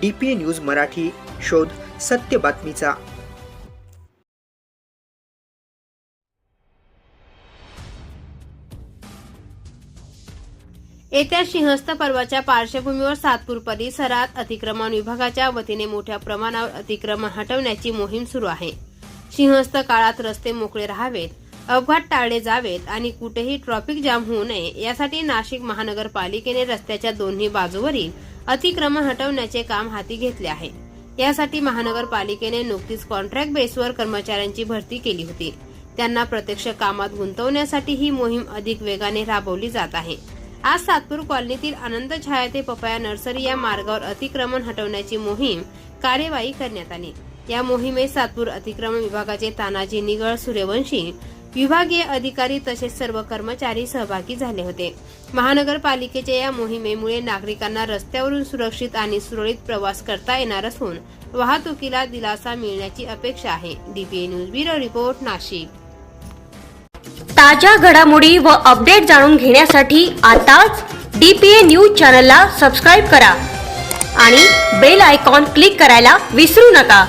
D P news Marathi शोध सत्य बातमीचा. येत्या सिंहस्थ पर्वाच्या पार्श्वभूमीवर सातपूर परिसरात अतिक्रमण विभागाच्या वतीने मोठ्या प्रमाणावर अतिक्रमण हटवण्याची मोहीम सुरू आहे. सिंहस्थ काळात रस्ते मोकळे राहावेत अपघात टाळले जावेत आणि कुठेही ट्रॅफिक जाम होऊ नये यासाठी नाशिक महानगरपालिकेने रस्त्याच्या दोन्ही बाजूवरील अतिक्रमण हटवण्याचे काम हाती घेतले आहे. यासाठी महानगरपालिकेने नुकतीच कॉन्ट्रॅक्ट बेसवर कर्मचाऱ्यांची भरती केली होती. त्यांना प्रत्यक्ष कामात गुंतवण्यासाठी ही मोहीम अधिक वेगाने राबवली जात आहे. आज सातपूर कॉलनीतील आनंद छाया ते पपाया नर्सरी या मार्गावर अतिक्रमण हटवण्याची मोहीम कार्यवाही करण्यात आली. या मोहिमेत सातपूर अतिक्रमण विभागाचे तानाजी निगळ सूर्यवंशी विभागीय अधिकारी तसेच सर्व कर्मचारी सहभागी झाले होते. महानगरपालिकेच्या या मोहिमेमुळे नागरिकांना रस्त्यावरून सुरक्षित आणि सुरळीत प्रवास करता येणार असून वाहतुकीला दिलासा मिळण्याची अपेक्षा आहे. DPA news bureau report Nashik. ताज्या घडामोडी व अपडेट जाणून घेण्यासाठी आताच डी पी ए न्यूज चॅनलला सबस्क्राईब करा आणि बेल आयकॉन क्लिक करायला विसरू नका.